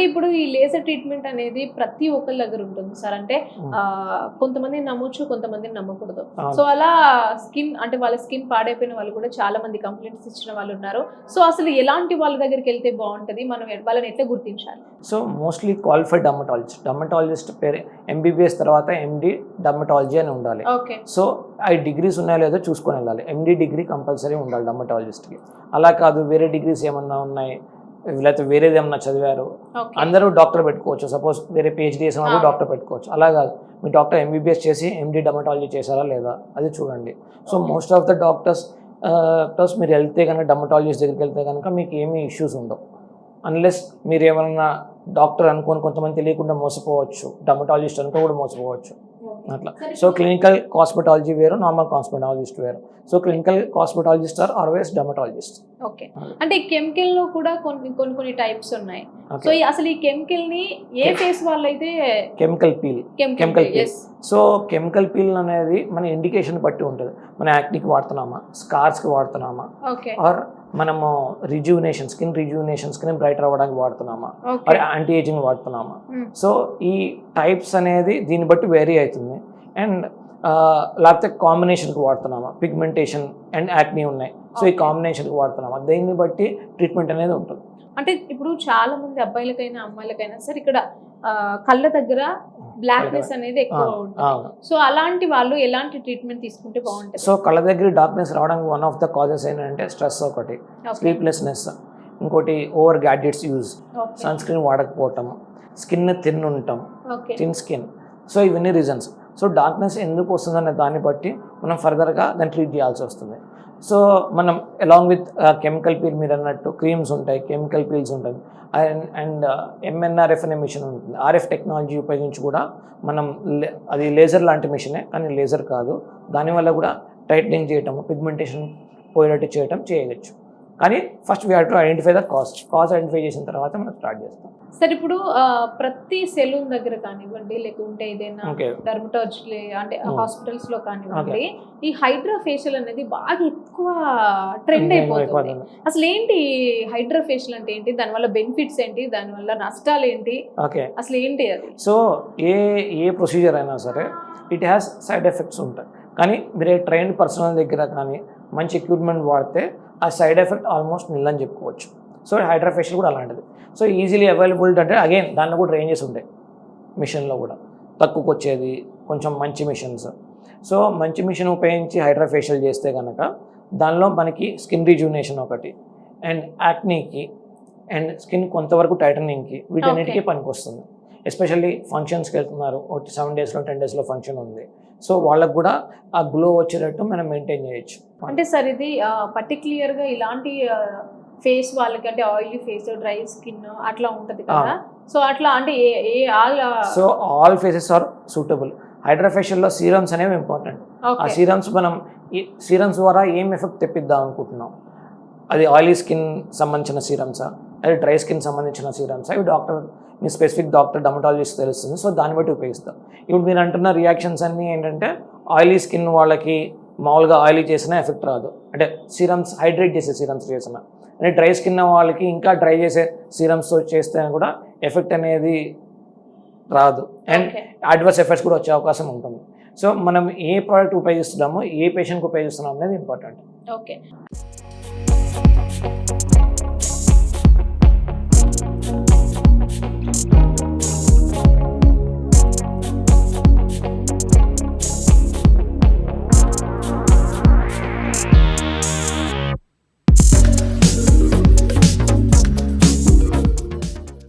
అంటే ఇప్పుడు ఈ లేజర్ ట్రీట్మెంట్ అనేది ప్రతి ఒక్కరి దగ్గర ఉంటుంది సార్. అంటే కొంతమందిని నమ్మొచ్చు కొంతమందిని నమ్మకూడదు. సో అలా స్కిన్ అంటే వాళ్ళ స్కిన్ పాడైపోయిన వాళ్ళు కూడా చాలా మంది కంప్లైంట్స్ ఇచ్చిన వాళ్ళు ఉన్నారు. సో అసలు ఎలాంటి వాళ్ళ దగ్గరికి వెళ్తే బాగుంటది? మనం వాళ్ళని ఎట్లా గుర్తించాలి? So mostly qualified dermatologist dermatologist పేరు ఎంబీబీఎస్ తర్వాత ఎండి డర్మటాలజీ అని ఉండాలి. ఓకే. సో ఆ డిగ్రీస్ ఉన్నాయో లేదో చూసుకొని వెళ్ళాలి. ఎండి డిగ్రీ కంపల్సరీ ఉండాలి డర్మటాలజిస్ట్కి. అలా కాదు వేరే డిగ్రీస్ ఏమన్నా ఉన్నాయి? లేకపోతే వేరేది ఏమన్నా చదివారు అందరూ డాక్టర్ పెట్టుకోవచ్చు. సపోజ్ వేరే పిహెచ్డి చేసిన వాళ్ళు. డాక్టర్ పెట్టుకోవచ్చు. అలా కాదు. మీ డాక్టర్ ఎంబీబీఎస్ చేసి ఎండి డర్మటాలజీ చేశారా లేదా? అది చూడండి. So most of the doctors plus మీరు వెళ్తే కనుక డర్మటాలజిస్ట్ దగ్గరికి వెళ్తే కనుక మీకు ఏమీ ఇష్యూస్ ఉండవు. అన్లెస్ మీరు ఏమైనా డాక్టర్ అనుకొని కొంతమంది తెలియకుండా మోసపోవచ్చు డర్మటాలజిస్ట్ అనుకో కూడా మోసపోవచ్చు. అట్లా. సో క్లినికల్ కాస్మెటాలజీ వేరు నార్మల్ కాస్మెటాలజిస్ట్ వేరు. So clinical cosmetologist are always dermatologist okay అంటే కెమికల్లో కూడా కొన్ని కొన్ని కొన్ని టైప్స్ ఉన్నాయి. సో అసలు ఈ కెమికల్ని ఏ ఫేస్ వాళ్ళైతే chemical peel chemical. Yes so chemical peel అనేది మన ఇండికేషన్ బట్టి ఉంటుంది. మన యాక్నికి వాడుతున్నామా? స్కార్స్కి వాడుతున్నామా? ఓకే ఆర్ మనము rejuvenation skin rejuvenation skin brighter అవ్వడానికి వాడుతున్నామా? యాంటీ ఏజింగ్ వాడుతున్నామా? Hmm. సో ఈ టైప్స్ అనేది దీన్ని బట్టి వేరీ అవుతుంది. అండ్ లేకపోతే కాంబినేషన్కి వాడుతున్నామా? పిగ్మెంటేషన్ అండ్ యాక్నీ ఉన్నాయి. సో ఈ. కాంబినేషన్కి వాడుతున్నామా? దీన్ని బట్టి ట్రీట్మెంట్ అనేది ఉంటుంది. అంటే ఇప్పుడు చాలా మంది అబ్బాయిలకైనా అమ్మాయిలకైనా సరే ఇక్కడ కళ్ళ దగ్గర బ్లాక్నెస్ అనేది ఎక్కువ సో అలాంటి వాళ్ళు ఎలాంటి ట్రీట్మెంట్ తీసుకుంటే బాగుంటుంది? సో కళ్ళ దగ్గర డార్క్నెస్ రావడానికి వన్ ఆఫ్ ద కాజెస్ ఏంటంటే స్ట్రెస్ ఒకటి స్లీప్లెస్నెస్. ఇంకోటి over gadgets use. Sunscreen వాడకపోవటం స్కిన్ తిన్ ఉండటం థిన్ స్కిన్. సో ఇవన్నీ రీజన్స్. సో డార్క్నెస్ ఎందుకు వస్తుందనే దాన్ని బట్టి మనం ఫర్దర్గా దాన్ని ట్రీట్ చేయాల్సి వస్తుంది. సో మనం అలాంగ్ విత్ కెమికల్ పీల్ మీరు అన్నట్టు క్రీమ్స్ ఉంటాయి కెమికల్ పీల్స్ ఉంటాయి. అండ్ అండ్ ఎంఎన్ఆర్ఎఫ్ అనే మిషన్ ఉంటుంది. ఆర్ఎఫ్ టెక్నాలజీ ఉపయోగించి కూడా మనం లే- అది లేజర్ లాంటి మిషనే కానీ లేజర్ కాదు. దానివల్ల కూడా టైట్నింగ్ చేయటం పిగ్మెంటేషన్ పోయేటట్టు చేయటం చేయవచ్చు. కానీ first we have to identify the cast cast identify చేసిన తర్వాత మనం స్టార్ట్ చేస్తాం. సరే ఇప్పుడు ప్రతి సెలూన్ దగ్గర కానివ్వండి లేకుంటే ఏదైనా డర్మటాలజీ అంటే Hmm. హాస్పిటల్స్లో కానివ్వండి ఈ హైడ్రా ఫేషియల్ అనేది బాగా ఎక్కువ ట్రెండ్ అయిపోతుంది. అసలు ఏంటి హైడ్రా ఫేషియల్ అంటే ఏంటి? దానివల్ల బెనిఫిట్స్ ఏంటి? దానివల్ల నష్టాలు ఏంటి? అసలు ఏంటి అది? సో ఏ ఏ ప్రొసీజర్ అయినా సరే ఇట్ హ్యాస్ సైడ్ ఎఫెక్ట్స్ ఉంటాయి. కానీ మీరు ట్రైన్డ్ పర్సనల్ దగ్గర కానీ మంచి ఎక్విప్మెంట్ వాడితే ఆ సైడ్ ఎఫెక్ట్ ఆల్మోస్ట్ నిల్లని చెప్పుకోవచ్చు. సో హైడ్రాఫేషియల్ కూడా అలాంటిది. సో ఈజీలీ అవైలబుల్ అంటే అగైన్ దానిలో కూడా రేంజెస్ ఉంటాయి. మిషన్లో కూడా. తక్కువకి వచ్చేది కొంచెం మంచి మిషన్స్. సో మంచి మిషన్ ఉపయోగించి హైడ్రాఫేషియల్ చేస్తే కనుక దానిలో మనకి స్కిన్ రిజ్యూనేషన్ ఒకటి అండ్ యాక్నీకి అండ్ స్కిన్ కొంతవరకు టైటనింగ్కి వీటన్నిటికీ పనికి వస్తుంది ఎస్పెషల్లీ ఫంక్షన్స్కి వెళ్తున్నారు. ఒకటి సెవెన్ డేస్లో టెన్ డేస్లో ఫంక్షన్ ఉంది. సో వాళ్ళకు కూడా ఆ గ్లో వచ్చేటట్టు మనం మెయింటైన్ చేయొచ్చు. అంటే సార్ ఇది పర్టిక్యులర్గా ఇలాంటి ఫేస్ వాళ్ళకి అంటే ఆయిలీ ఫేస్ డ్రై స్కిన్ అట్లా ఉంటది కదా? సో అట్లా అంటే ఏ ఏ all so all faces are suitable. హైడ్రాఫేషియల్లో serums అనేవి ఇంపార్టెంట్. ఆ సీరమ్స్ మనం ఈ సీరమ్స్ ద్వారా ఏం ఎఫెక్ట్ తెప్పిద్దాం అనుకుంటున్నాం? అది ఆయిలీ స్కిన్ సంబంధించిన సీరమ్సా? అది డ్రై స్కిన్ సంబంధించిన సీరమ్సా. ఇవి డాక్టర్ మీ స్పెసిఫిక్ డాక్టర్ డమటాలజిస్ట్ తెలుస్తుంది. సో దాన్ని బట్టి ఉపయోగిస్తాం. ఇప్పుడు మీరు అంటున్న రియాక్షన్స్ అన్నీ ఏంటంటే ఆయిలీ స్కిన్ వాళ్ళకి మామూలుగా ఆయిలీ చేసినా ఎఫెక్ట్ రాదు. అంటే సీరమ్స్ హైడ్రేట్ చేసే సీరమ్స్ చేసిన. అంటే డ్రై స్కిన్ వాళ్ళకి ఇంకా డ్రై చేసే సీరమ్స్తో చేస్తే కూడా ఎఫెక్ట్ అనేది రాదు. అండ్ అడ్వర్స్ ఎఫెక్ట్స్ కూడా వచ్చే అవకాశం ఉంటుంది. సో మనం ఏ ప్రోడక్ట్ ఉపయోగిస్తున్నామో ఏ పేషెంట్కి ఉపయోగిస్తున్నాం అనేది ఇంపార్టెంట్. ఓకే.